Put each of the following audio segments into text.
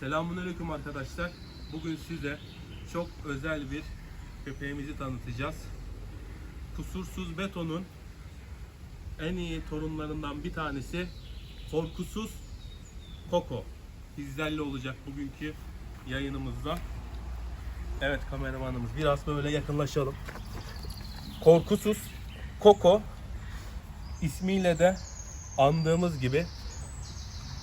Selamünaleyküm arkadaşlar. Bugün size çok özel bir köpeğimizi tanıtacağız. Kusursuz Beto'nun en iyi torunlarından bir tanesi Korkusuz Koko. Bizlerle olacak bugünkü yayınımızda. Evet kameramanımız biraz böyle yakınlaşalım. Korkusuz Koko ismiyle de andığımız gibi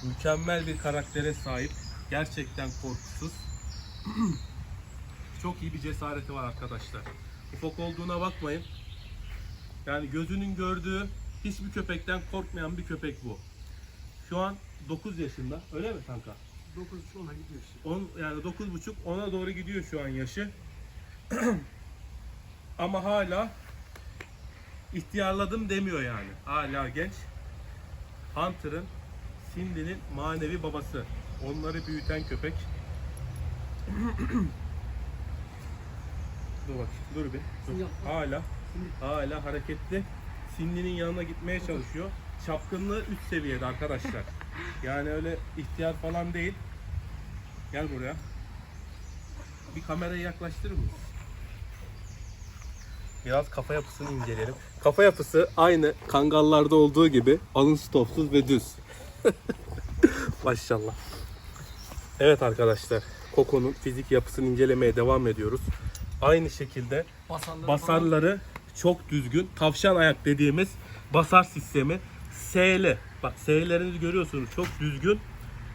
mükemmel bir karaktere sahip. Gerçekten korkusuz. Çok iyi bir cesareti var arkadaşlar. Ufak olduğuna bakmayın. Yani gözünün gördüğü hiçbir köpekten korkmayan bir köpek bu. Şu an 9 yaşında. Öyle mi kanka? 9 10'a gidiyor işte. 10 yani 9,5 10'a doğru gidiyor şu an yaşı. Ama hala ihtiyarladım demiyor yani. Hala genç. Hunter'ın Cindy'nin manevi babası. Onları büyüten köpek. dur bak, dur bir. Dur. Hala hala hareketli. Cindy'nin yanına gitmeye çalışıyor. Çapkınlığı üst seviyede arkadaşlar. Yani öyle ihtiyar falan değil. Gel buraya. Bir kamerayı yaklaştırır mısın? Biraz kafa yapısını inceleyelim. Kafa yapısı aynı kangallarda olduğu gibi alın stopsuz ve düz. Maşallah. Evet arkadaşlar. Koko'nun fizik yapısını incelemeye devam ediyoruz. Aynı şekilde Basarları basarları çok düzgün. Tavşan ayak dediğimiz basar sistemi S'li. Bak S'lerinizi görüyorsunuz çok düzgün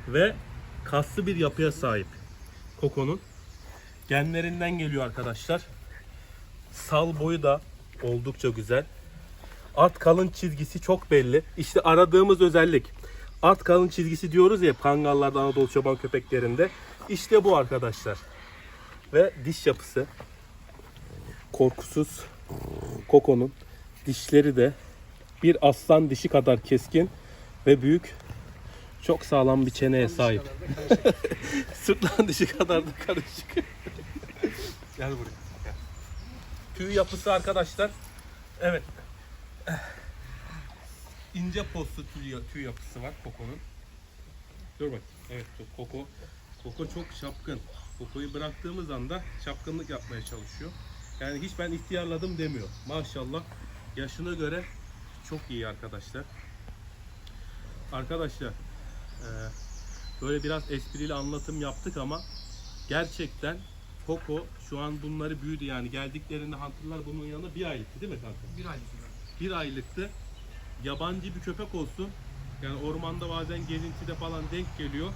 ve kaslı bir yapıya sahip. Koko'nun genlerinden geliyor arkadaşlar. Sal boyu da oldukça güzel. At kalın çizgisi çok belli. İşte aradığımız özellik. At kalın çizgisi diyoruz ya kangallarda Anadolu çoban köpeklerinde. İşte bu arkadaşlar. Ve diş yapısı korkusuz Koko'nun dişleri de bir aslan dişi kadar keskin ve büyük. Çok sağlam bir çeneye sahip. Sırtlan dişi kadar da karışık. Gel buraya. Gel. Tüy yapısı arkadaşlar. Evet. İnce postlu tüy, tüy yapısı var Koko'nun. Dur bak. Evet Koko. Koko çok şapkın. Koko'yu bıraktığımız anda şapkınlık yapmaya çalışıyor. Yani hiç ben ihtiyarladım demiyor. Maşallah yaşına göre çok iyi arkadaşlar. Arkadaşlar eee, böyle biraz esprili anlatım yaptık ama gerçekten Koko şu an bunları büyüdü yani geldiklerinde Hunter'lar bunun yanına bir aylıktı değil mi kanka? Bir ay sonra. Bir aylıktı. Yabancı bir köpek olsun. Yani ormanda bazen gezintide falan denk geliyor.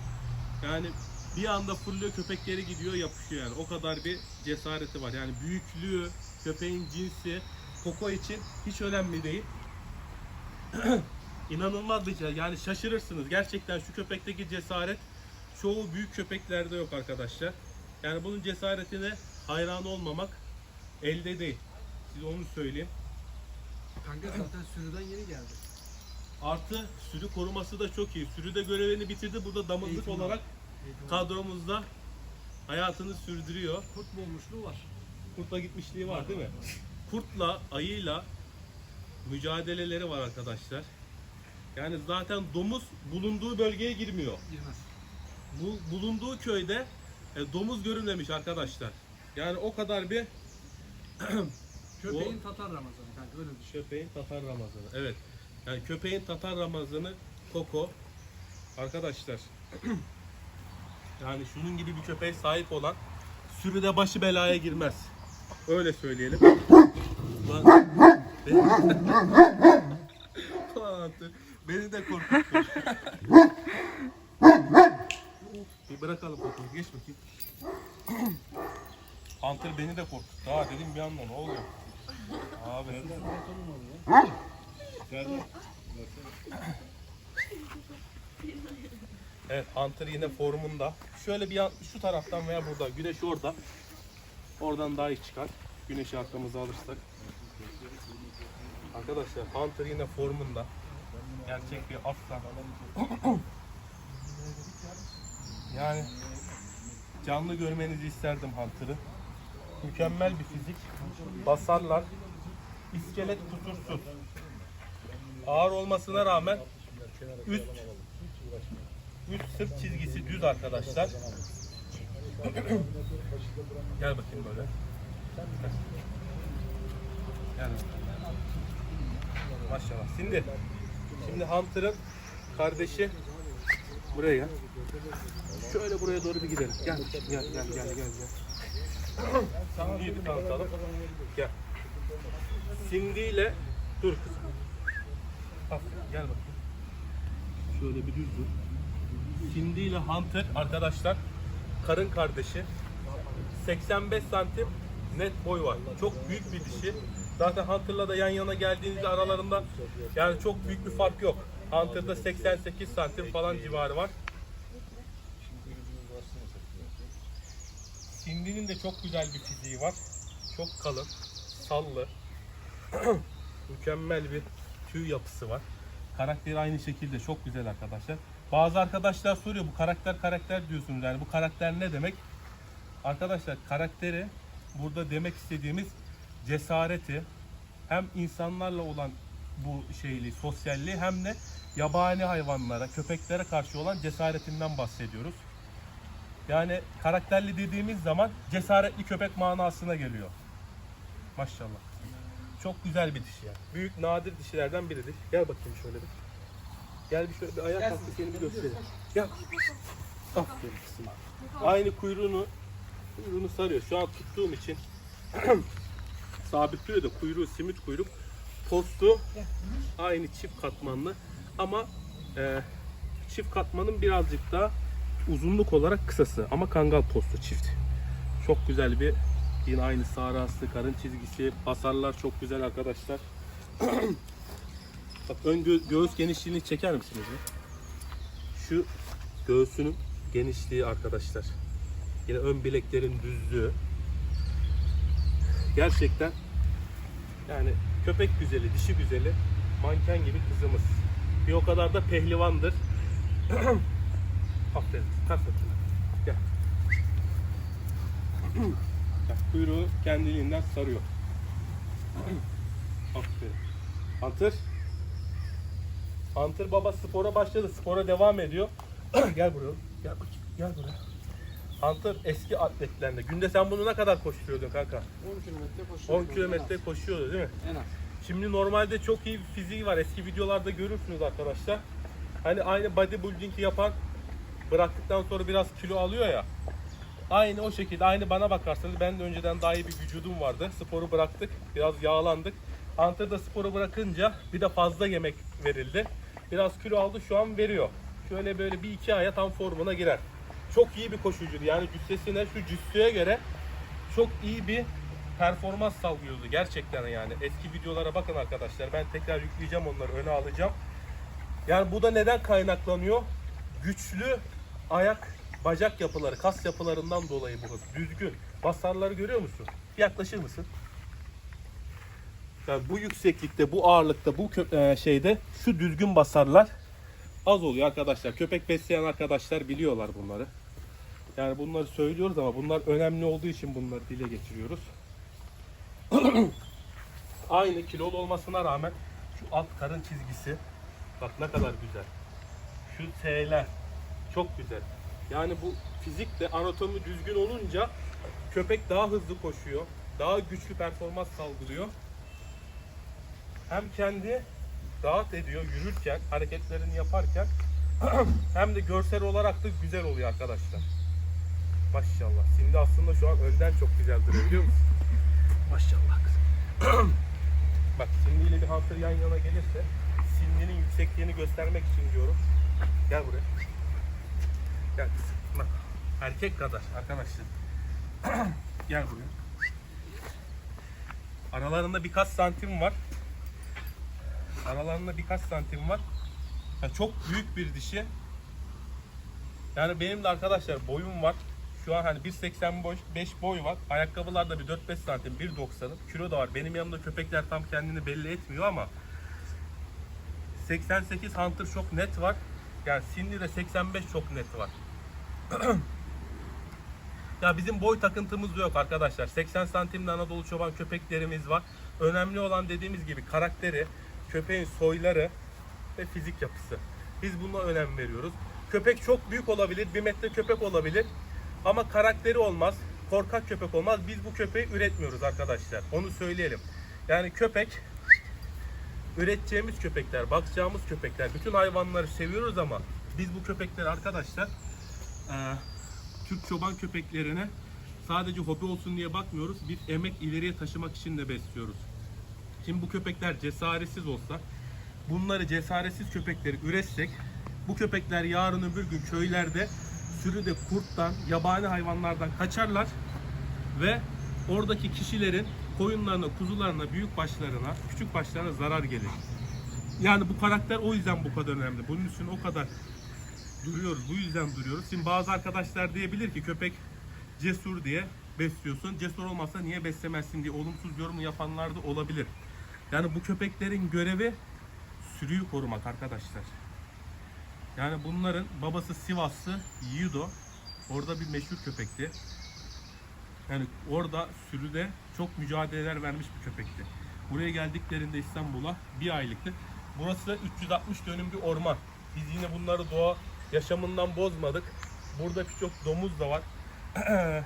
Yani bir anda fırlıyor köpekleri gidiyor yapışıyor yani. O kadar bir cesareti var. Yani büyüklüğü, köpeğin cinsi, Koko için hiç önemli değil. İnanılmaz bir şey. Yani şaşırırsınız. Gerçekten şu köpekteki cesaret çoğu büyük köpeklerde yok arkadaşlar. Yani bunun cesaretine hayran olmamak elde değil. Size onu söyleyeyim. Kanka zaten sürüden yeni geldi. Artı sürü koruması da çok iyi. Sürü de görevini bitirdi. Burada damızlık Eğitim var. olarak Eğitim kadromuzda hayatını sürdürüyor. Kurt boğmuşluğu var. Kurtla gitmişliği var değil mi? Kurtla, ayıyla mücadeleleri var arkadaşlar. Yani zaten domuz bulunduğu bölgeye girmiyor. Girmez. Bu bulunduğu köyde e, domuz görülmemiş arkadaşlar. Yani o kadar bir Köpeğin Tatar Ramazanı kanka öyle düşün. Köpeğin Tatar Ramazanı. Evet. Yani köpeğin Tatar Ramazanı Koko. Arkadaşlar. yani şunun gibi bir köpeğe sahip olan sürüde başı belaya girmez. Öyle söyleyelim. Lan, beni, Lan, beni de korkuttu. bir bırakalım Koko'yu. Geç bakayım. Hunter beni de korkuttu. Ha dedim bir anda ne oluyor? Abi. Evet Hunter yine formunda. Şöyle bir yan, şu taraftan veya burada. Güneş orada. Oradan daha iyi çıkar. Güneşi arkamıza alırsak. Arkadaşlar Hunter yine formunda. Gerçek bir aslan. yani canlı görmenizi isterdim Hunter'ı. Mükemmel bir fizik. Basarlar. İskelet kusursuz. Ağır olmasına rağmen üst Üst sırt çizgisi düz arkadaşlar. Gel bakayım böyle. Gel. Maşallah. Şimdi şimdi Hunter'ın kardeşi buraya gel. Şöyle buraya doğru bir gidelim. Gel gel gel gel gel gel. Cindy'yi bir tanıtalım. Gel. Cindy ile dur kızım. Aferin, gel bakayım. Şöyle bir düz dur. Cindy ile Hunter arkadaşlar karın kardeşi. 85 santim net boy var. Çok büyük bir dişi. Zaten Hunter'la da yan yana geldiğinizde aralarında yani çok büyük bir fark yok. Hunter'da 88 santim falan civarı var. Cindy'nin de çok güzel bir fiziği var. Çok kalın, sallı, mükemmel bir tüy yapısı var. Karakteri aynı şekilde çok güzel arkadaşlar. Bazı arkadaşlar soruyor bu karakter karakter diyorsunuz yani bu karakter ne demek? Arkadaşlar karakteri burada demek istediğimiz cesareti hem insanlarla olan bu şeyli sosyalliği hem de yabani hayvanlara, köpeklere karşı olan cesaretinden bahsediyoruz. Yani karakterli dediğimiz zaman cesaretli köpek manasına geliyor. Maşallah. Çok güzel bir dişi yani. Büyük nadir dişilerden biridir. Gel bakayım şöyle bir. Gel bir şöyle bir ayağa kalk bir seni bir göstereyim. Gel. Aferin kızım. Aynı kuyruğunu kuyruğunu sarıyor. Şu an tuttuğum için sabitliyor da kuyruğu simit kuyruk. Postu aynı çift katmanlı ama e, çift katmanın birazcık daha uzunluk olarak kısası ama kangal postu çift. Çok güzel bir yine aynı sarası, karın çizgisi, basarlar çok güzel arkadaşlar. Bak ön gö- göğüs genişliğini çeker misiniz? Şu göğsünün genişliği arkadaşlar. Yine ön bileklerin düzlüğü. Gerçekten yani köpek güzeli, dişi güzeli, manken gibi kızımız. Bir o kadar da pehlivandır. Aferin. Kalk. Gel. Kuyruğu kendiliğinden sarıyor. Aferin. Hunter. Hunter baba spora başladı. Spora devam ediyor. gel buraya. Gel. Gel buraya. Hunter eski atletlerinde. Günde sen bunu ne kadar koşturuyordun kanka? 10 kilometre koşuyor. 10 kilometre koşuyordu değil mi? En az. Şimdi normalde çok iyi bir fiziği var. Eski videolarda görürsünüz arkadaşlar. Hani aynı bodybuilding yapan bıraktıktan sonra biraz kilo alıyor ya. Aynı o şekilde aynı bana bakarsanız ben de önceden daha iyi bir vücudum vardı. Sporu bıraktık. Biraz yağlandık. Hunter'da sporu bırakınca bir de fazla yemek verildi. Biraz kilo aldı şu an veriyor. Şöyle böyle bir iki aya tam formuna girer. Çok iyi bir koşucuydu. Yani cüssesine şu cüsseye göre çok iyi bir performans sağlıyordu gerçekten yani. Eski videolara bakın arkadaşlar. Ben tekrar yükleyeceğim onları öne alacağım. Yani bu da neden kaynaklanıyor? Güçlü ayak bacak yapıları, kas yapılarından dolayı bu. Düzgün. Basarları görüyor musun? Yaklaşır mısın? Yani bu yükseklikte, bu ağırlıkta, bu e, şeyde şu düzgün basarlar az oluyor arkadaşlar. Köpek besleyen arkadaşlar biliyorlar bunları. Yani bunları söylüyoruz ama bunlar önemli olduğu için bunları dile getiriyoruz. Aynı kilolu olmasına rağmen şu alt karın çizgisi bak ne kadar güzel. Şu S'ler çok güzel. Yani bu fizikle anatomi düzgün olunca köpek daha hızlı koşuyor. Daha güçlü performans salgılıyor. Hem kendi rahat ediyor yürürken, hareketlerini yaparken hem de görsel olarak da güzel oluyor arkadaşlar. Maşallah. Şimdi aslında şu an önden çok güzel duruyor biliyor musun? Maşallah kızım. Bak Cindy ile bir Hunter yan yana gelirse Cindy'nin yüksekliğini göstermek için diyorum. Gel buraya. Gel. Bak. Erkek kadar arkadaşlar. Gel buraya. Aralarında birkaç santim var. Aralarında birkaç santim var. Ya çok büyük bir dişi. Yani benim de arkadaşlar boyum var. Şu an hani 1.85 boy var. Ayakkabılarda bir 4-5 santim 1.90'ım. Kilo da var. Benim yanımda köpekler tam kendini belli etmiyor ama 88 Hunter çok net var. Yani Cindy'de 85 çok net var. ya bizim boy takıntımız yok arkadaşlar. 80 santimde Anadolu çoban köpeklerimiz var. Önemli olan dediğimiz gibi karakteri, köpeğin soyları ve fizik yapısı. Biz buna önem veriyoruz. köpek çok büyük olabilir, bir metre köpek olabilir. Ama karakteri olmaz, korkak köpek olmaz. Biz bu köpeği üretmiyoruz arkadaşlar. Onu söyleyelim. Yani köpek üreteceğimiz köpekler, bakacağımız köpekler. Bütün hayvanları seviyoruz ama biz bu köpekleri arkadaşlar Türk çoban köpeklerine sadece hobi olsun diye bakmıyoruz. Bir emek ileriye taşımak için de besliyoruz. Şimdi bu köpekler cesaretsiz olsa, bunları cesaretsiz köpekleri üretsek, bu köpekler yarın öbür gün köylerde sürüde kurttan, yabani hayvanlardan kaçarlar ve oradaki kişilerin koyunlarına, kuzularına, büyük başlarına, küçük başlarına zarar gelir. Yani bu karakter o yüzden bu kadar önemli. Bunun için o kadar duruyoruz. Bu yüzden duruyoruz. Şimdi bazı arkadaşlar diyebilir ki köpek cesur diye besliyorsun. Cesur olmasa niye beslemezsin diye olumsuz yorum yapanlar da olabilir. Yani bu köpeklerin görevi sürüyü korumak arkadaşlar. Yani bunların babası Sivaslı Yiğido. Orada bir meşhur köpekti. Yani orada sürüde çok mücadeleler vermiş bir köpekti. Buraya geldiklerinde İstanbul'a bir aylıktı. Burası 360 dönüm bir orman. Biz yine bunları doğa yaşamından bozmadık. Burada birçok domuz da var.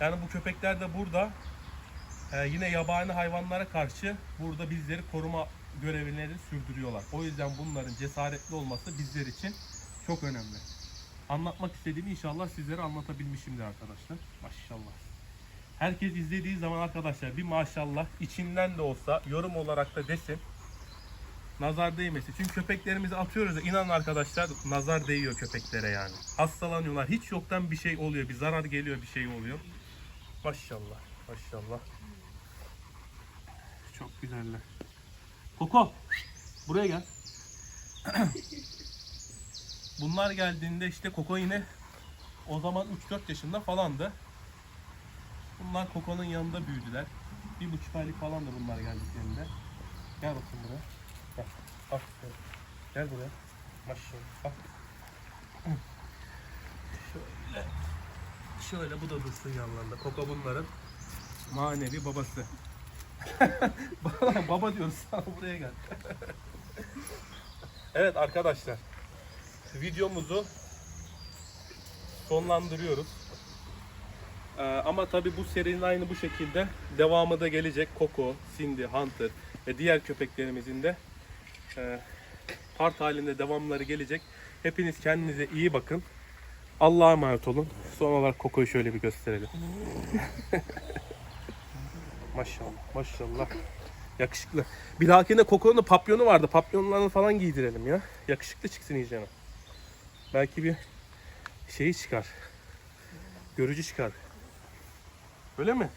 yani bu köpekler de burada e, yine yabani hayvanlara karşı burada bizleri koruma görevlerini sürdürüyorlar. O yüzden bunların cesaretli olması bizler için çok önemli. Anlatmak istediğimi inşallah sizlere anlatabilmişimdir arkadaşlar. Maşallah. Herkes izlediği zaman arkadaşlar bir maşallah içinden de olsa yorum olarak da desin. Nazar değmesin. Çünkü köpeklerimizi atıyoruz ya inanın arkadaşlar nazar değiyor köpeklere yani. Hastalanıyorlar. Hiç yoktan bir şey oluyor. Bir zarar geliyor bir şey oluyor. Maşallah. Maşallah. Çok güzeller. Koko. Buraya gel. Bunlar geldiğinde işte Koko yine o zaman 3-4 yaşında falandı. Bunlar Koko'nun yanında büyüdüler. Bir buçuk aylık falan da bunlar geldiklerinde. Gel bakayım buraya. Gel. Aferin. Gel buraya. Maşallah. Bak. Şöyle. Şöyle bu da dursun yanlarında. Koko bunların manevi babası. Baba diyoruz sana buraya gel. evet arkadaşlar. Videomuzu sonlandırıyoruz. Ee, ama tabi bu serinin aynı bu şekilde devamı da gelecek. Coco, Cindy, Hunter ve diğer köpeklerimizin de part halinde devamları gelecek. Hepiniz kendinize iyi bakın. Allah'a emanet olun. Son olarak Coco'yu şöyle bir gösterelim. maşallah, maşallah. Yakışıklı. Bir dahakinde Coco'nun da papyonu vardı. Papyonlarını falan giydirelim ya. Yakışıklı çıksın iyicene. Belki bir şeyi çıkar. Görücü çıkar. Öyle mi?